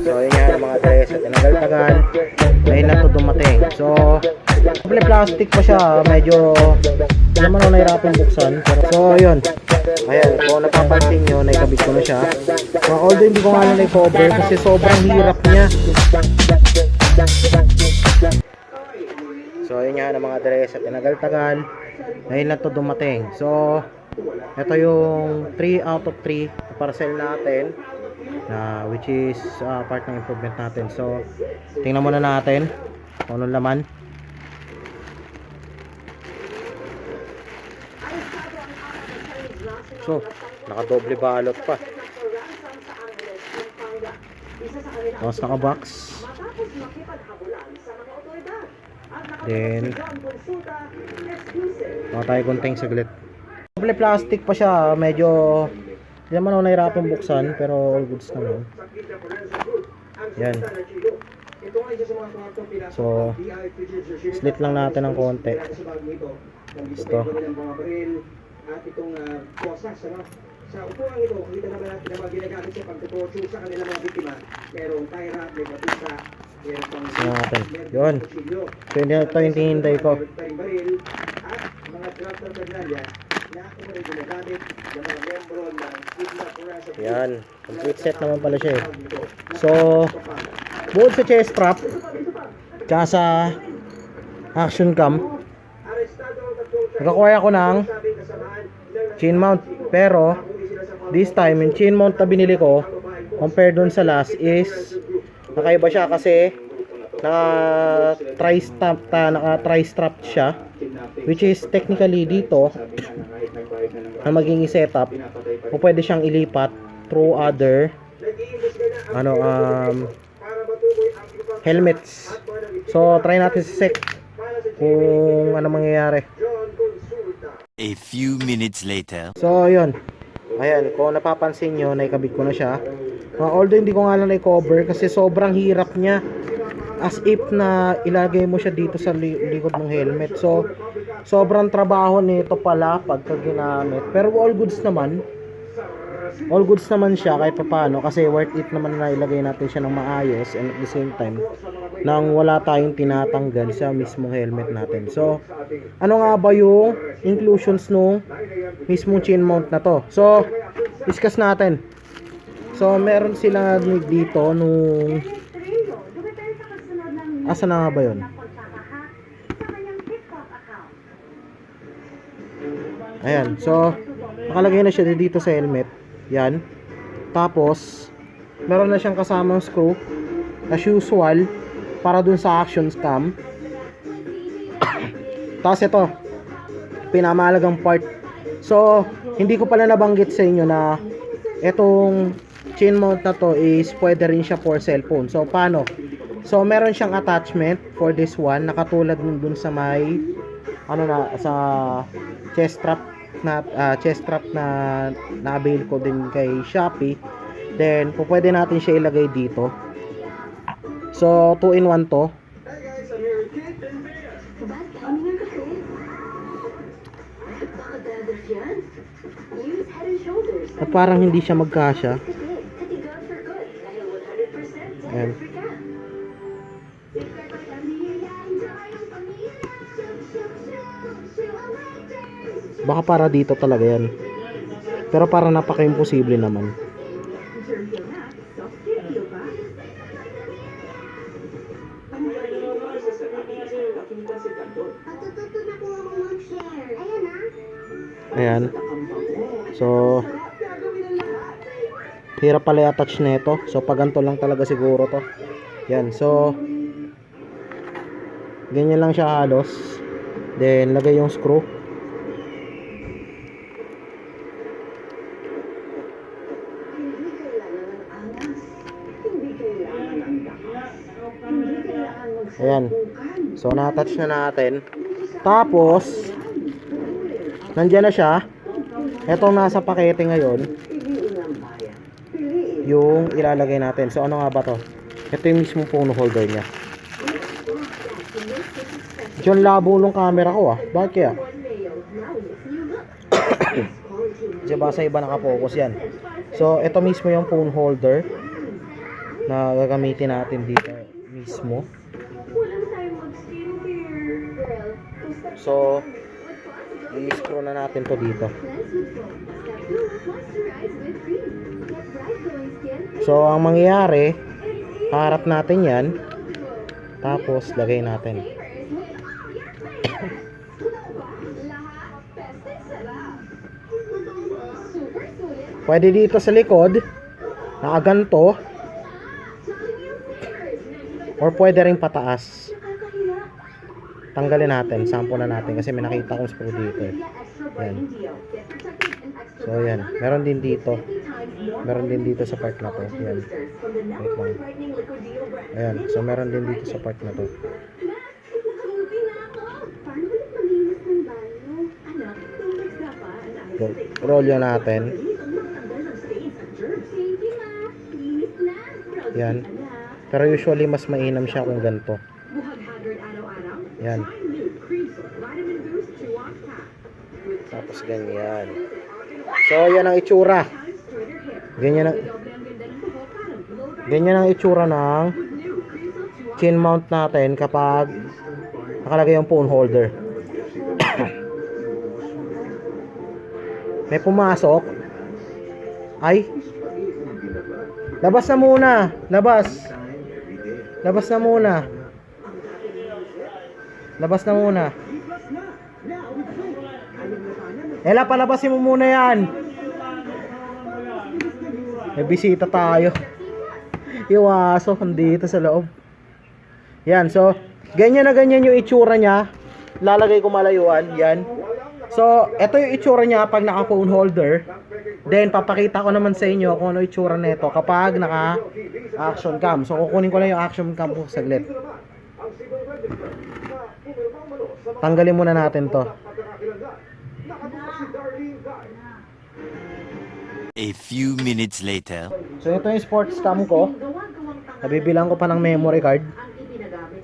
So yun nga mga dress at tinagal-tagal. Ngayon lang to dumating. So, probably plastic pa siya. Medyo, naman ako nahirapan buksan. So yun. Ayan, kung napapansin nyo, naikabit ko na siya. So, although hindi ko nga na na-cover kasi sobrang hirap niya. So, yun nga ng mga dress at tinagal-tagal. Ngayon lang to dumating. So, ito yung 3 out of 3 na parcel natin na which is uh, part ng improvement natin. So, tingnan muna natin kung anong laman. So, nakadoble balot pa. Tapos naka-box. Then, Baka tayo kunting saglit. Doble plastic pa siya, medyo hindi naman ako nahirapan buksan, pero all goods naman. Yan. So, slit lang natin ng konti. Gusto. At itong posas, ano? Sa upuan ito, kita naman natin na mga ginagamit sa pagtutorture sa kanilang mga biktima. Merong tie wrap, may batuta, meron pang Gusto natin. Yun. So, ito yung hinihintay ko. At mga Fernandina na Yan. Complete set naman pala siya eh. So, bukod sa chest strap, tsaka sa action cam, nakakuha ako ng chin mount. Pero, this time, yung chin mount na binili ko, compared dun sa last is, nakaiba siya kasi, naka tri-strap, naka tri-strap siya, which is technically dito, ang maging setup, kung pwede siyang ilipat through other ano um helmets. So try natin si Sek kung ano mangyayari. A few minutes later. So yun. Ayan, kung napapansin nyo, naikabit ko na siya. Uh, although hindi ko nga lang na-cover kasi sobrang hirap niya. As if na ilagay mo siya dito sa li- likod ng helmet. So, sobrang trabaho nito pala pagka ginamit. Pero all goods naman. All goods naman siya kahit paano kasi worth it naman na ilagay natin siya ng maayos and at the same time nang wala tayong tinatanggal sa mismong helmet natin. So, ano nga ba yung inclusions nung mismong chin mount na to? So, discuss natin. So, meron sila dito nung Asa na nga ba yun? Ayan, so nakalagay na siya dito sa helmet. Yan. Tapos meron na siyang kasamang screw as usual para dun sa action cam. Tapos ito, pinamahalagang part. So, hindi ko pala nabanggit sa inyo na itong chin mount na to is pwede rin siya for cellphone. So, paano? So, meron siyang attachment for this one, nakatulad nun dun sa may ano na sa chest strap na ah, chest strap na na-avail ko din kay Shopee. Then, po pwede natin siya ilagay dito. So, 2 in 1 to. At parang hindi siya magkasya. Ayan. Baka para dito talaga yan. Pero para naman. Na po ako mag-share. Ayan. So, hirap pala i-attach nito. So, pag ganito lang talaga siguro to. Yan. So, ganyan lang siya halos. Then, lagay yung screw. Ayan. So, na-attach na natin. Tapos, nandyan na siya. Etong nasa pakete ngayon, yung ilalagay natin. So, ano nga ba to? Ito yung mismo phone holder niya. Diyan labo ng camera ko ah. Bakit kaya? Diba sa iba nakapokus yan. So, ito mismo yung phone holder. Na gagamitin natin dito mismo. So, i-screw na natin to dito. Cleanse with foam. Step 2, moisturize with cream. Get bright glowing skin. So, ang mangyayari, harap natin yan. Tapos, lagay natin. Pwede dito sa likod, nakaganto, or pwede rin pataas. Tanggalin natin, sample na natin kasi may nakita kong screw dito. eh. Yan. So, yan. Meron din dito. Meron din dito sa part na to. Yan. Wait lang. Ayan. So, meron din dito sa part na to. Pa. Roll, yun natin. Yan. Pero usually, mas mainam siya kung ganito. Yan. Tapos ganyan. So, yan ang itsura. Ganyan ang, ganyan ang itsura ng chin mount natin kapag nakalagay yung phone holder. May pumasok. Ay. Labas na muna. Labas. Labas na muna. Labas na muna. Ela, palabasin mo muna yan. May bisita tayo. Yung aso, nandito sa loob. Yan, so, ganyan na ganyan yung itsura niya. Lalagay ko malayuan, yan. So, ito yung itsura niya pag naka phone holder. Then, papakita ko naman sa inyo kung ano itsura nito kapag naka action cam. So, kukunin ko lang yung action cam ko saglit. Tanggalin muna natin to. A few minutes later. So, ito yung sports cam ko. Nabibilang ko pa ng memory card.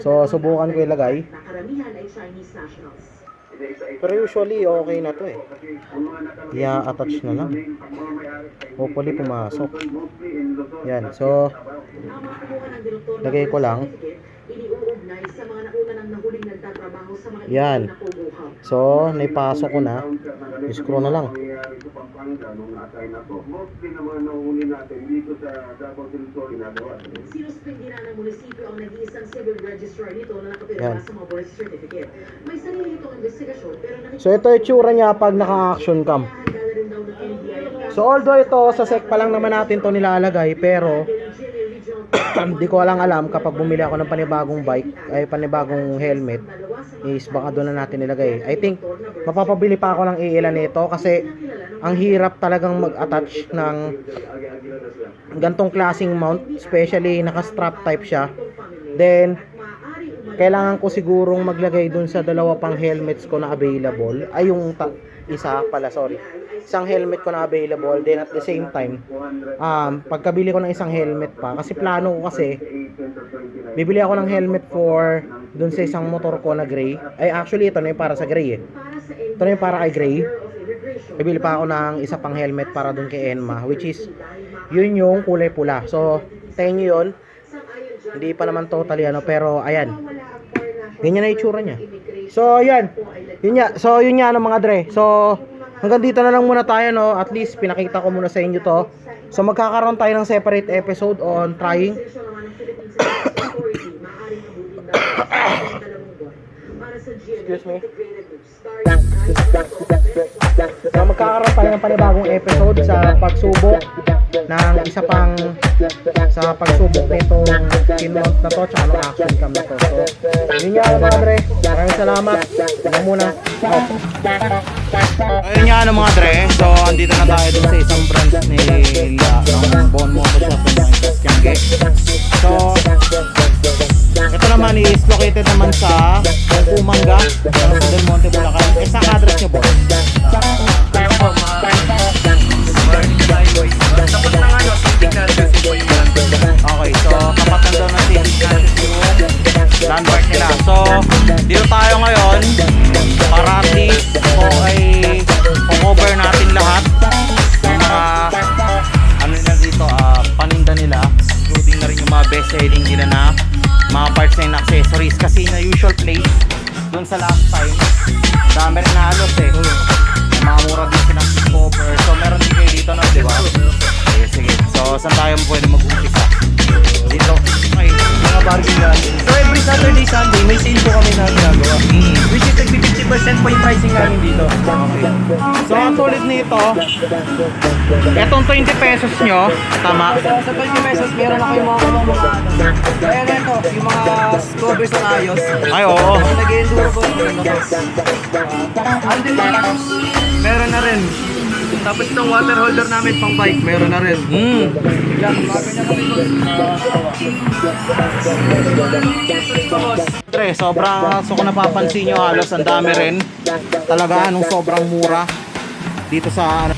So, subukan ko ilagay. Karamihan ay Chinese nationals. Pero usually, okay na to eh. I-attach na lang. Hopefully, pumasok. Yan, so, Lagay ko lang. Iniuugnay sa mga nauna ng nahuling nagtatrabaho sa mga Yan. so, naipasok ko na. I-screw na lang. Sinuspindi na ng munisipyo ang nag-iisang civil registrar nito na nakapirma sa mga birth certificate. May sarili itong investigasyon pero nakikita So, ito yung tsura niya pag naka-action cam. So, although ito, sa sec pa lang naman natin to nilalagay, pero, ng GMA Regional di ko lang alam kapag bumili ako ng panibagong bike, ay panibagong helmet, is baka doon na natin nilagay. I think, mapapabili pa ako ng iilan nito kasi ang hirap talagang mag-attach ng gantong klaseng mount, especially naka-strap type siya. Then, kailangan ko sigurong maglagay dun sa dalawa pang helmets ko na available. Ay, yung ta- isa pala, sorry. Isang helmet ko na available. Then, at the same time, um, pagkabili ko ng isang helmet pa, kasi plano ko kasi, bibili ako ng helmet for dun sa isang motor ko na gray. Ay, actually, ito na yung para sa gray eh. Ito na yung para kay gray. Bibili pa ako ng isa pang helmet para dun kay Enma, which is, yun yung kulay pula. So, tingin yun. Hindi pa naman totally ano, pero ayan. wala ang foreign national Ganyan na itsura niya. So, ayan. Yun nga. So, yun nga ano, mga dre. So, hanggang dito na lang muna tayo, no? At least, pinakita ko muna sa inyo to. So, magkakaroon tayo ng separate episode on trying. Excuse me? So, magkakaroon tayo ng panibagong episode sa pagsubok ng isa pang sa pagsubok nitong kinmount na to tsaka ng action cam na to. So, yun nga mga dre. Maraming salamat. Yan muna. Ayun nga ano mga dre. So, andito na tayo dun sa isang branch ni uh, ng Bon Moto Shop ng Tiangge. So, ito naman is located naman sa Pumanga, sa Del Monte, Bulacan. Eh, ka address nyo, boss? Okay, so kapag nandun na civic natin yung landmark nila. So, dito tayo ngayon. Para at least po ay cover natin lahat. Ng mga ano nila dito, ah, paninda nila, including na rin yung yung mga best selling nila na mga parts and accessories. Kasi na usual place doon sa last time dami rin halos eh saan tayo pwede mag-umpisa dito okay mga bargain So every Saturday, Sunday, may sale po kami na ginagawa. Which is nagpi 50% po yung pricing namin dito. so ang tulad nito etong 20 pesos nyo tama Sa, sa 20 pesos, meron ako yung mga mga mga ano. Kaya ganito, yung mga covers ng ayos. ay oo nag-enduro po yung ano. Andun na Meron na rin. Tapos itong water holder namin pang bike, meron na rin. hmm Yan, ganyan kami po. Tre, sobrang so kung napapansin nyo halos ang dami rin. Talaga anong sobrang mura dito sa ano.